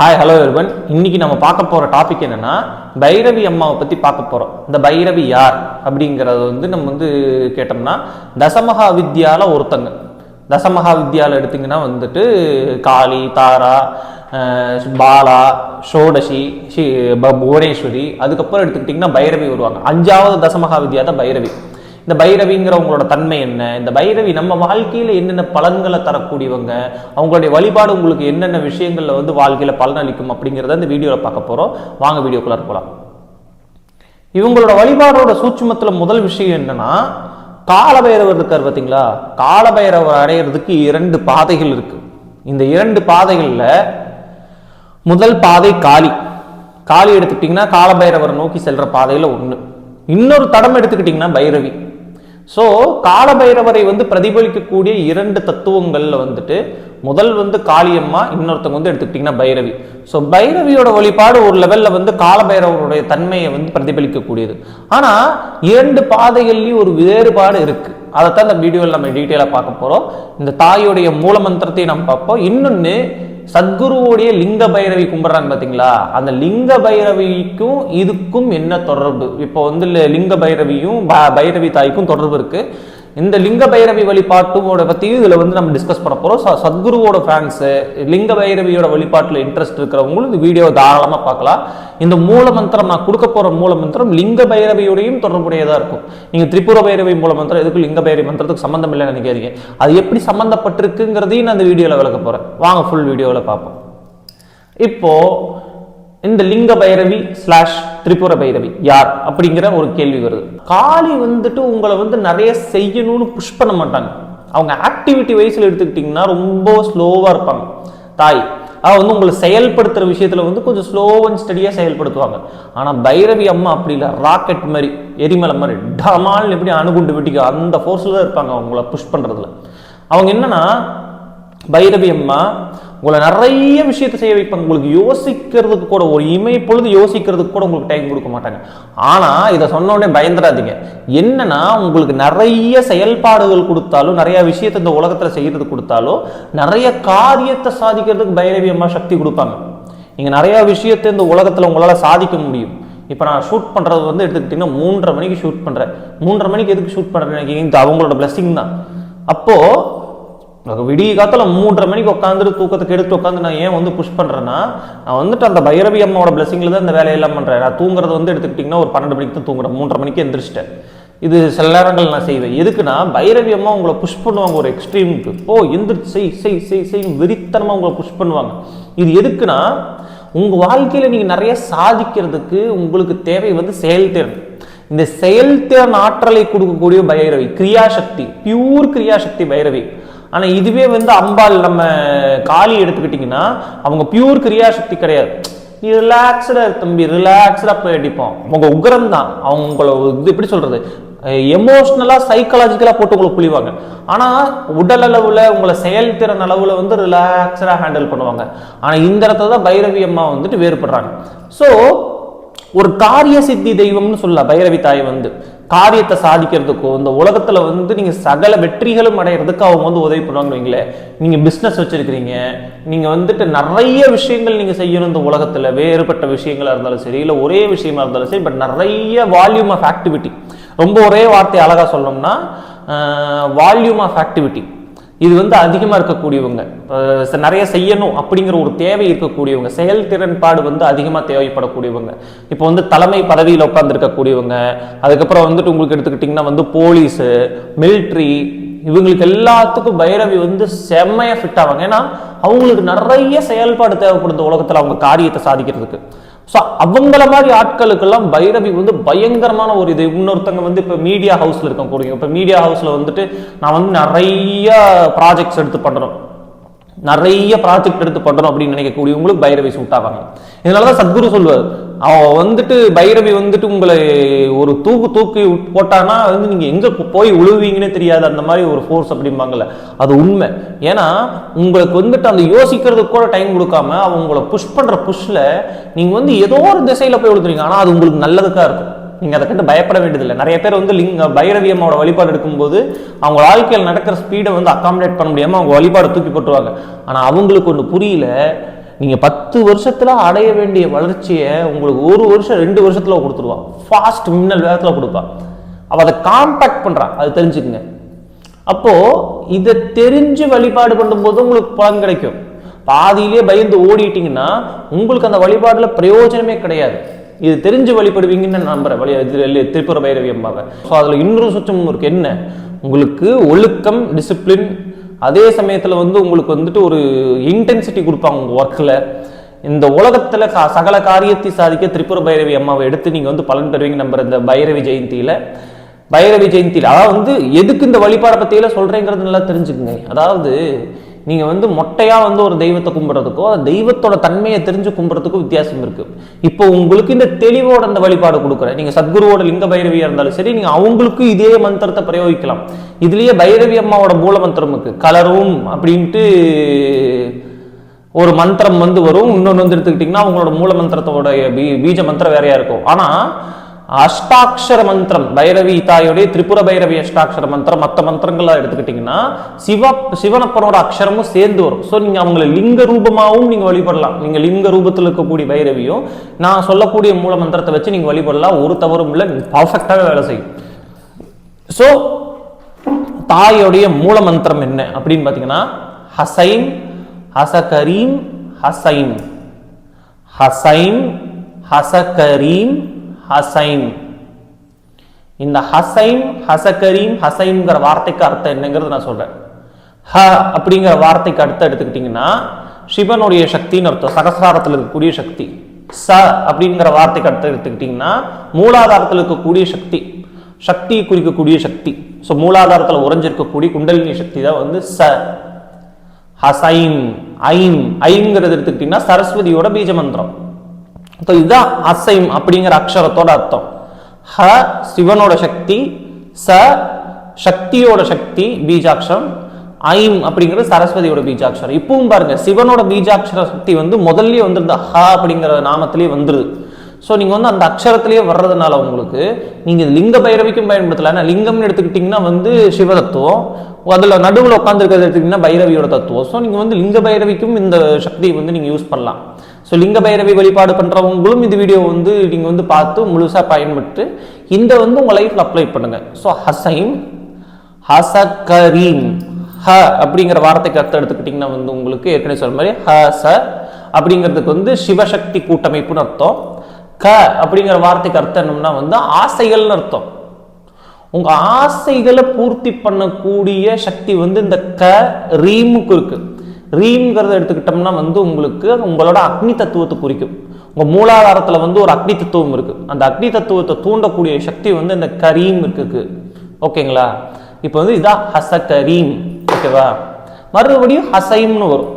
Hi hello எருவன் இன்னைக்கு நம்ம பார்க்க போற டாபிக் என்னன்னா பைரவி அம்மாவை பத்தி பார்க்க போறோம். இந்த பைரவி யார் அப்படிங்கிறத வந்து நம்ம வந்து கேட்டோம்னா தசமகா வித்யால ஒருத்தங்க. தசமகா வித்யால எடுத்தீங்கன்னா வந்துட்டு காளி தாரா பாலா ஷோடசி புவனேஸ்வரி அதுக்கப்புறம் எடுத்துக்கிட்டிங்கன்னா பைரவி வருவாங்க. அஞ்சாவது தசமகா வித்யா தான் பைரவி. இந்த பைரவிங்கிறவங்களோட தன்மை என்ன? இந்த பைரவி நம்ம வாழ்க்கையில் என்னென்ன பலன்களை தரக்கூடியவங்க? அவங்களுடைய வழிபாடு உங்களுக்கு என்னென்ன விஷயங்களில் வந்து வாழ்க்கையில் பலனளிக்கும் அப்படிங்கிறத இந்த வீடியோவில் பார்க்க போகிறோம் வாங்க வீடியோக்குள்ள போகலாம் இவங்களோட வழிபாடோட சூட்சமத்தில் முதல் விஷயம் என்னன்னா காலபைரவர் இருக்கார் பார்த்தீங்களா காலபைரவர் அடையிறதுக்கு இரண்டு பாதைகள் இருக்கு. இந்த இரண்டு பாதைகளில் முதல் பாதை காளி. காளி எடுத்துக்கிட்டிங்கன்னா காலபைரவர் நோக்கி செல்ற பாதையில் ஒன்று இன்னொரு தடம் எடுத்துக்கிட்டிங்கன்னா பைரவி. ஸோ காலபைரவரை வந்து பிரதிபலிக்கக்கூடிய இரண்டு தத்துவங்களில் வந்துட்டு முதல் வந்து காளியம்மா இன்னொருத்தவங்க வந்து எடுத்துக்கிட்டிங்கன்னா பைரவி. ஸோ பைரவியோட வழிபாடு ஒரு லெவலில் வந்து காலபைரவருடைய தன்மையை வந்து பிரதிபலிக்கக்கூடியது. ஆனால் இரண்டு பாதைகள்லேயும் ஒரு வேறுபாடு இருக்குது அதைத்தான் இந்த வீடியோவில் நம்ம டீட்டெயிலாக பார்க்க போகிறோம் இந்த தாயோடைய மூல மந்திரத்தை நம்ம பார்ப்போம். இன்னொன்று சத்குருவுடைய லிங்க பைரவி கும்பிட்றாங்க பார்த்தீங்களா அந்த லிங்க பைரவிக்கும் இதுக்கும் என்ன தொடர்பு? இப்போ வந்து லிங்க பைரவியும் ப- பைரவி தாய்க்கும் தொடர்பு இருக்குது இந்த லிங்க பைரவி வழிபாட்டோட பற்றியும் இதில் வந்து நம்ம டிஸ்கஸ் பண்ண போகிறோம் ஸோ சத்குருவோட ஃபேன்ஸு லிங்க பைரவியோட வழிபாட்டில் இன்ட்ரெஸ்ட் இருக்கிறவங்களும் இந்த வீடியோ தாராளமாக பார்க்கலாம். இந்த மூல மந்திரம் நான் கொடுக்க போகிற மூல மந்திரம் லிங்க பைரவியோடையும் தொடர்புடையதாக இருக்கும். நீங்கள் திரிபுர பைரவி மூல மந்திரம் எதுக்கு லிங்க பைரவி மந்திரத்துக்கு சம்மந்தம் இல்லைன்னு நினைக்காதீங்க. அது எப்படி சம்மந்தப்பட்டிருக்குங்கிறதையும் நான் இந்த வீடியோவில் விளக்க போகிறேன் வாங்க ஃபுல் வீடியோவில் பார்ப்போம். இப்போ இந்த லிங்க பைரவி ஸ்லாஷ் திரிபுர பைரவி யார் அப்படிங்கிற ஒரு கேள்வி வருது. காளி வந்துட்டு உங்களை வந்து நிறைய செய்யணும்னு புஷ் பண்ண மாட்டாங்க. அவங்க ஆக்டிவிட்டி வைஸில் எடுத்துக்கிட்டிங்கன்னா ரொம்ப ஸ்லோவாக இருப்பாங்க. தாய் அவ வந்து உங்களை செயல்படுத்துகிற விஷயத்தில் வந்து கொஞ்சம் ஸ்லோ அண்ட் ஸ்டடியாக செயல்படுத்துவாங்க. ஆனால் பைரவி அம்மா அப்படி இல்லை ராக்கெட் மாதிரி எரிமலை மாதிரி டமால் எப்படி அணுகுண்டு வெட்டிக்கும் அந்த ஃபோர்ஸில் தான் இருப்பாங்க அவங்கள புஷ் பண்ணுறதுல அவங்க என்னென்னா பைரவி அம்மா உங்களை நிறைய விஷயத்தை செய்ய வைப்பாங்க. உங்களுக்கு யோசிக்கிறதுக்கு கூட ஒரு இமை பொழுது யோசிக்கிறதுக்கு கூட உங்களுக்கு டைம் கொடுக்க மாட்டாங்க. ஆனால் இதை சொன்ன உடனே பயந்துடாதீங்க. என்னன்னா உங்களுக்கு நிறைய செயல்பாடுகள் கொடுத்தாலும் நிறைய விஷயத்தை இந்த உலகத்தில் செய்யறது கொடுத்தாலும் நிறைய காரியத்தை சாதிக்கிறதுக்கு பைரவியமாக சக்தி கொடுப்பாங்க. நீங்கள் நிறைய விஷயத்தை இந்த உலகத்தில் உங்களால் சாதிக்க முடியும். இப்போ நான் ஷூட் பண்ணுறது வந்து எடுத்துக்கிட்டிங்கன்னா மூன்றரை மணிக்கு ஷூட் பண்ணுறேன் மூன்றரை மணிக்கு எதுக்கு ஷூட் பண்ணுறேன் நினைக்கிறீங்க? இது அவங்களோட பிளஸ்ஸிங் தான். அப்போது எனக்கு விடிய காலத்தில் மூன்றரை மணிக்கு உட்காந்துட்டு தூக்கத்துக்கு எடுத்து உட்காந்து நான் ஏன் வந்து புஷ் பண்றேன்னா நான் வந்துட்டு அந்த பைரவி அம்மாவோட பிளஸிங்ல தான் இந்த வேலையெல்லாம் பண்றேன். நான் தூங்குறது வந்து எடுத்துக்கிட்டிங்கன்னா ஒரு பன்னெண்டு மணிக்கு தான் தூங்குறேன். மூன்றரை மணிக்கு எந்திரிச்சிட்டேன். இது சில நேரங்கள் நான் செய்வேன். எதுக்குன்னா பைரவி அம்மா உங்களை புஷ் பண்ணுவாங்க ஒரு எக்ஸ்ட்ரீமுக்கு ஓ எந்திரிச்சு செய் செய் செய் செய் வெறித்தனமா உங்களை புஷ் பண்ணுவாங்க. இது எதுக்குன்னா உங்க வாழ்க்கையில நீங்க நிறைய சாதிக்கிறதுக்கு உங்களுக்கு தேவை வந்து செயல்திறன் இந்த செயல்திறன் ஆற்றலை கொடுக்கக்கூடிய பைரவி கிரியாசக்தி பியூர் கிரியாசக்தி பைரவி. ஆனால் இதுவே வந்து அம்பாள் நம்ம காளி எடுத்துக்கிட்டிங்கன்னா அவங்க பியூர் கிரியாசக்தி கிடையாது. நீ ரிலாக்ஸ்டாக தம்பி ரிலாக்ஸ்டாக போய் அடிப்போம் அவங்க உக்ரம் தான். அவங்கள இது எப்படி சொல்றது? எமோஷ்னலாக சைக்காலஜிக்கலாக போட்டு உங்களை புளிவாங்க ஆனால் உடல் அளவில் உங்களை செயல்திறன் அளவில் வந்து ரிலாக்ஸ்டாக ஹேண்டில் பண்ணுவாங்க. ஆனால் இந்த இடத்துல தான் பைரவி அம்மா வந்துட்டு வேறுபடுறாங்க. ஸோ ஒரு காரிய சித்தி தெய்வம்னு சொல்லலாம் பைரவி தாய் வந்து காரியத்தை சாதிக்கிறதுக்கோ இந்த உலகத்துல வந்து நீங்க சகல வெற்றிகளும் அடையிறதுக்கு அவங்க வந்து உதவி பண்ணுவாங்க வைங்களேன். நீங்க பிஸ்னஸ் வச்சிருக்கிறீங்க. நீங்க வந்துட்டு நிறைய விஷயங்கள் நீங்க செய்யணும் இந்த உலகத்துல. வேறுபட்ட விஷயங்களா இருந்தாலும் சரி இல்லை ஒரே விஷயமா இருந்தாலும் சரி பட் நிறைய வால்யூம் ஆஃப் ஆக்டிவிட்டி ரொம்ப ஒரே வார்த்தை அழகா சொல்லணும்னா வால்யூம் ஆஃப் ஆக்டிவிட்டி இது வந்து அதிகமாக இருக்கக்கூடியவங்க. நிறைய செய்யணும் அப்படிங்கிற ஒரு தேவை இருக்கக்கூடியவங்க செயல்திறன்பாடு வந்து அதிகமாக தேவைப்படக்கூடியவங்க. இப்போ வந்து தலைமை பதவியில் உட்காந்துருக்கக்கூடியவங்க அதுக்கப்புறம் வந்துட்டு உங்களுக்கு எடுத்துக்கிட்டிங்கன்னா வந்து போலீஸு மிலிட்ரி இவங்களுக்கு எல்லாத்துக்கும் பைரவி வந்து செம்மையாக ஃபிட் ஆவாங்க. ஏன்னா அவங்களுக்கு நிறைய செயல்பாடு தேவைப்படுது உலகத்தில் அவங்க காரியத்தை சாதிக்கிறதுக்கு. ஸோ அவங்கள மாதிரி ஆட்களுக்கெல்லாம் பைரவி வந்து பயங்கரமான ஒரு இது. இன்னொருத்தங்க வந்து இப்போ மீடியா ஹவுஸில் இருக்க கூடிய இப்போ மீடியா ஹவுஸில் வந்துட்டு நான் வந்து நிறைய ப்ராஜெக்ட்ஸ் எடுத்து பண்ணுறோம் நிறைய ப்ராஜெக்ட் எடுத்து பண்ணுறோம் அப்படின்னு நினைக்கக்கூடியவங்களுக்கு பைரவி சூட் ஆவாங்க. இதனால தான் சத்குரு சொல்லுவார் அவன் வந்துட்டு பைரவி வந்துட்டு உங்களை ஒரு தூக்கு தூக்கி போட்டானா? வந்து நீங்க எங்க போய் உழுவீங்கன்னே தெரியாது. அந்த மாதிரி ஒரு ஃபோர்ஸ் அப்படிம்பாங்கல்ல. அது உண்மை. ஏன்னா உங்களுக்கு வந்துட்டு அந்த யோசிக்கிறதுக்கு கூட டைம் கொடுக்காம அவங்க உங்களை புஷ் பண்ற புஷ்ல நீங்க வந்து ஏதோ ஒரு திசையில போய் விழுந்துறீங்க ஆனா அது உங்களுக்கு நல்லதுக்கா இருக்கும். நீங்க அதை கண்டு பயப்பட வேண்டியதில்லை. நிறைய பேர் வந்து லிங்க பைரவி அம்மாவோட வழிபாடு எடுக்கும்போது அவங்க வாழ்க்கையில் நடக்கிற ஸ்பீடை வந்து அகாமடேட் பண்ண முடியாம அவங்க வழிபாடு தூக்கி போட்டுருவாங்க. ஆனா அவங்களுக்கு ஒன்று புரியல. நீங்கள் பத்து வருஷத்தில் அடைய வேண்டிய வளர்ச்சியை உங்களுக்கு ஒரு வருஷம் ரெண்டு வருஷத்தில் கொடுத்துருவான் ஃபாஸ்ட் மின்னல் வேகத்தில் கொடுப்பான் அவள் அதை காம்பேக்ட் பண்ணுறான் அது தெரிஞ்சுக்குங்க. அப்போது இதை தெரிஞ்சு வழிபாடு பண்ணும்போது உங்களுக்கு பலன் கிடைக்கும். பாதியிலே பயந்து ஓடிட்டீங்கன்னா உங்களுக்கு அந்த வழிபாடில் பிரயோஜனமே கிடையாது. இது தெரிஞ்சு வழிபடுவீங்கன்னு நான் நம்புறேன். வழி திருப்புற பைரவி அம்மாவை. ஸோ அதில் இன்னொரு சுற்றம் இருக்கு. என்ன? உங்களுக்கு ஒழுக்கம் டிசிப்ளின் அதே சமயத்தில் வந்து உங்களுக்கு வந்துட்டு ஒரு இன்டென்சிட்டி கொடுப்பாங்க உங்கள் ஒர்க்கில் இந்த உலகத்தில் கா சகல காரியத்தை சாதிக்க திரிபுர பைரவி அம்மாவை எடுத்து நீங்கள் வந்து பலன் பெறுவீங்க நம்புற இந்த பைரவி ஜெயந்தியில். பைரவி ஜெயந்தியில் அதாவது வந்து எதுக்கு இந்த வழிபாடை பற்றியெல்லாம் சொல்கிறேங்கிறது நல்லா தெரிஞ்சுக்குங்க. அதாவது நீங்கள் வந்து மொட்டையாக வந்து ஒரு தெய்வத்தை கும்பிட்றதுக்கோ தெய்வத்தோட தன்மையை தெரிஞ்சு கும்பிட்றதுக்கும் வித்தியாசம் இருக்குது இப்போ உங்களுக்கு இந்த தெளிவோட அந்த வழிபாடு கொடுக்குறேன். நீங்கள் சத்குருவோட லிங்க பைரவியாக இருந்தாலும் சரி நீங்கள் அவங்களுக்கும் இதே மந்திரத்தை பிரயோகிக்கலாம். இதுலேயே பைரவி அம்மாவோட மூல மந்திரம் இருக்குது கலரும் அப்படின்ட்டு ஒரு மந்திரம் வந்து வரும். இன்னொன்று வந்து எடுத்துக்கிட்டிங்கன்னா அவங்களோட மூல மந்திரத்தோட பீ பீஜ மந்திரம் வேறையாக இருக்கும். ஆனால் அஷ்டாட்சர மந்திரம் பைரவி தாயோடைய திரிபுர பைரவி அஷ்டாட்சர மந்திரம் மற்ற மந்திரங்கள்லாம் எடுத்துக்கிட்டிங்கன்னா சிவ சிவனப்பனோட அக்ஷரமும் சேர்ந்து வரும். ஸோ நீங்கள் அவங்கள லிங்க ரூபமாகவும் நீங்கள் வழிபடலாம். நீங்கள் லிங்க ரூபத்தில் இருக்கக்கூடிய பைரவியும் நான் சொல்லக்கூடிய மூல மந்திரத்தை வச்சு நீங்கள் வழிபடலாம். ஒரு தவறும் இல்லை பர்ஃபெக்டாகவே வேலை செய்யும் ஸோ தாயோடைய மூல மந்திரம் என்ன? அப்படின்னு பார்த்தீங்கன்னா ஹசைம் ஹசகரீம் ஹசைம் ஹசைம் ஹசகரீம் ஹசைம் இந்த ஹசைம் ஹசகரீம் ஹசைம்ங்கிற வார்த்தைக்கு அர்த்தம் என்னங்கிறது நான் சொல்றேன். ஹ அப்படிங்கிற வார்த்தைக்கு அர்த்தம் எடுத்துக்கிட்டிங்கன்னா சிவனுடைய சக்தின்னு அர்த்தம் சகசிராரத்தில் இருக்கக்கூடிய சக்தி. ச அப்படிங்கிற வார்த்தைக்கு அர்த்தம் எடுத்துக்கிட்டிங்கன்னா மூலாதாரத்தில் இருக்கக்கூடிய சக்தி சக்தி குறிக்கக்கூடிய சக்தி. ஸோ மூலாதாரத்தில் உறைஞ்சிருக்கக்கூடிய குண்டலினி சக்தி தான் வந்து ச. ஹசைம் ஐம். ஐங்கிறது எடுத்துக்கிட்டிங்கன்னா சரஸ்வதியோட பீஜ மந்திரம். ஸோ இதுதான் அசைம் அப்படிங்கிற அக்ஷரத்தோட அர்த்தம். ஹ சிவனோட சக்தி ச சக்தியோட சக்தி பீஜாட்சரம். ஐம் அப்படிங்கிறது சரஸ்வதியோட பீஜாட்சரம். இப்பவும் பாருங்க சிவனோட பீஜாட்சர சக்தி வந்து முதல்லயே வந்துருந்த ஹ அப்படிங்கிற நாமத்திலேயே வந்துருது. ஸோ நீங்கள் வந்து அந்த அக்ஷரத்திலேயே வர்றதுனால உங்களுக்கு நீங்கள் லிங்க பைரவிக்கும் பயன்படுத்தலாம் ஏன்னா லிங்கம்னு எடுத்துக்கிட்டிங்கன்னா வந்து சிவ தத்துவம் அதில் நடுவில் உட்காந்துருக்கிறது எடுத்துக்கிட்டிங்கன்னா பைரவியோட தத்துவம். ஸோ நீங்கள் வந்து லிங்க பைரவிக்கும் இந்த சக்தியை வந்து நீங்கள் யூஸ் பண்ணலாம். ஸோ லிங்க பைரவி வழிபாடு பண்ணுறவங்களும் இந்த வீடியோ வந்து நீங்கள் வந்து பார்த்து முழுசாக பயன்பட்டு இந்த வந்து உங்கள் லைஃப்பில் அப்ளை பண்ணுங்கள் ஸோ ஹசைம் ஹசகரீம் ஹ அப்படிங்கிற வார்த்தைக்கு அர்த்தம் எடுத்துக்கிட்டிங்கன்னா வந்து உங்களுக்கு ஏற்கனவே சொல்கிற மாதிரி ஹச அப்படிங்கிறதுக்கு வந்து சிவசக்தி கூட்டமைப்புன்னு அர்த்தம். க அப்படிங்கிற வார்த்தைக்கு அர்த்தம் என்னம்னா வந்து ஆசைகள்னு அர்த்தம். உங்கள் ஆசைகளை பூர்த்தி பண்ணக்கூடிய சக்தி வந்து இந்த க ரீமுக்கு இருக்குது ரீம்ங்கிறத எடுத்துக்கிட்டோம்னா வந்து உங்களுக்கு உங்களோட அக்னி தத்துவத்தை குறிக்கும். உங்க மூலாதாரத்துல வந்து ஒரு அக்னி தத்துவம் இருக்கு. அந்த அக்னி தத்துவத்தை தூண்டக்கூடிய சக்தி வந்து இந்த கரீம் இருக்கு ஓகேங்களா? இப்போ வந்து இதான் ஹசகரீம். ஓகேவா? மறுபடியும் ஹசைம்னு வரும்.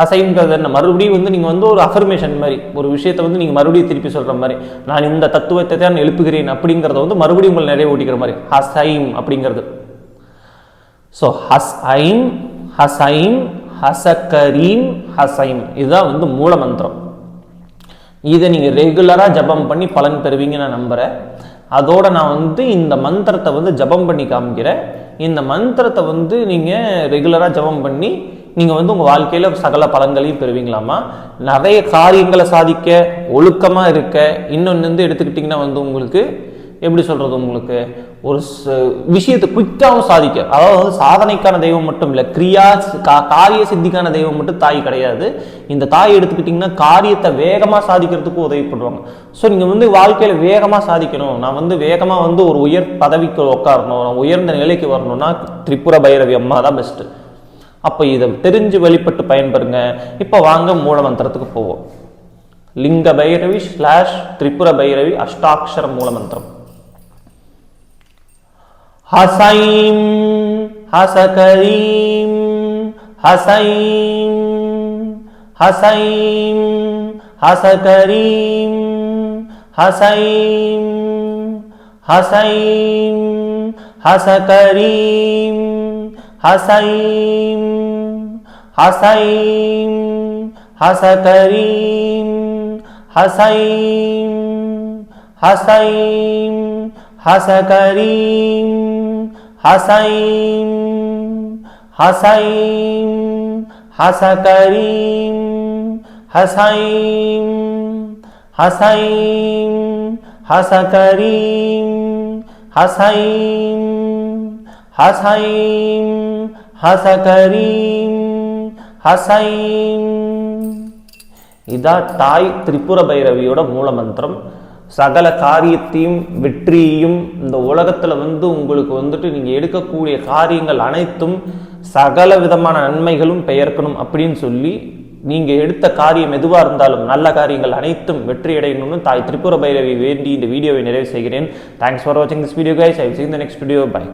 ஹசைம்ங்கிறது என்ன? மறுபடியும் வந்து நீங்கள் வந்து ஒரு அஃபர்மேஷன் மாதிரி ஒரு விஷயத்தை வந்து நீங்கள் மறுபடியும் திருப்பி சொல்கிற மாதிரி நான் இந்த தத்துவத்தை தான் எழுப்புகிறேன் அப்படிங்கிறத வந்து மறுபடியும் உங்களை நிறைய ஓட்டிக்கிற மாதிரி. ஹசைம் அப்படிங்கிறது. ஸோ ஹஸ் ஐம் ஹசைம் ஹசகரீம் ஹசைம். இதுதான் வந்து மூல மந்திரம். இதை நீங்கள் ரெகுலராக ஜபம் பண்ணி பலன் பெறுவீங்கன்னு நான் நம்புகிறேன் அதோட நான் வந்து இந்த மந்திரத்தை வந்து ஜபம் பண்ணி காமிக்கிறேன். இந்த மந்திரத்தை வந்து நீங்கள் ரெகுலராக ஜபம் பண்ணி நீங்கள் வந்து உங்கள் வாழ்க்கையில் சகல பலன்களையும் பெறுவீங்களாமா? நிறைய காரியங்களை சாதிக்க ஒழுக்கமாக இருக்க இன்னொன்று வந்து எடுத்துக்கிட்டிங்கன்னா வந்து உங்களுக்கு எப்படி சொல்கிறது உங்களுக்கு? ஒரு விஷயத்தை குயிக்காகவும் சாதிக்க. அதாவது வந்து சாதனைக்கான தெய்வம் மட்டும் இல்லை கிரியா கா- காரிய சித்திக்கான தெய்வம் மட்டும் தாய் கிடையாது. இந்த தாய் எடுத்துக்கிட்டிங்கன்னா காரியத்தை வேகமாக சாதிக்கிறதுக்கு உதவி பண்ணுவாங்க ஸோ நீங்கள் வந்து வாழ்க்கையில் வேகமாக சாதிக்கணும். நான் வந்து வேகமாக வந்து ஒரு உயர் பதவிக்கு உட்காரணும். நான் உயர்ந்த நிலைக்கு வரணும்னா திரிபுர பைரவி அம்மா தான் பெஸ்ட்டு அப்போ இதை தெரிஞ்சு வெளிப்பட்டு பயன்பெறுங்க இப்போ வாங்க மூல மந்திரத்துக்கு போவோம். லிங்க பைரவி ஸ்லாஷ் திரிபுர பைரவி அஷ்டாட்சர மூல மந்திரம் ஹசைம் ஹசகரீம் ஹசைம் ஹசைம் ஹசகரீம் ஹசைம் ஹசைம் ஹசகரீம் ஹசைம் ஹசைம் ஹசகரீம் ஹசைம் ஹசைம் ஹசகரீம் ஹசைம் ஹசைம் ஹசகரீம் ஹசைம் ஹசைம் ஹசகரீம் ஹசைம் ஹசைம் ஹசகரீம் ஹசைம். இதான் தாய் திரிபுர பைரவியோட மூல மந்திரம் சகல காரியத்தையும் வெற்றியையும் இந்த உலகத்தில் வந்து உங்களுக்கு வந்துட்டு நீங்கள் எடுக்கக்கூடிய காரியங்கள் அனைத்தும் சகல விதமான நன்மைகளும் பெயர்க்கணும் அப்படின்னு சொல்லி நீங்கள் எடுத்த காரியம் எதுவாக இருந்தாலும் நல்ல காரியங்கள் அனைத்தும் வெற்றி அடையணும்னு தாய் திரிபுர பைரவி வேண்டி இந்த வீடியோவை நிறைவு செய்கிறேன். தேங்க்ஸ் ஃபார் வாட்சிங் this video guys I seen the next video bye